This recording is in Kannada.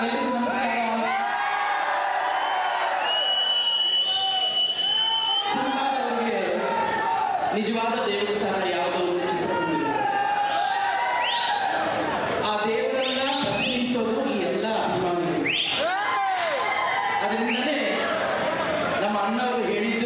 ಎಲ್ರಿಗೂ ನಮಸ್ಕಾರ ಸನ್ಮಾನವರಿಗೆ ನಿಜವಾದ ದೇವಸ್ಥಾನ ಯಾವುದೋ ಒಂದು ಚಿತ್ರಮಂದಿರ ಆ ದೇವರನ್ನ ಪ್ರತಿನಿಧಿಸೋದು ಈ ಎಲ್ಲ ಅಭಿಮಾನಿಗಳು. ಅದರಿಂದಲೇ ನಮ್ಮ ಅಣ್ಣವರು ಹೇಳಿದ್ರು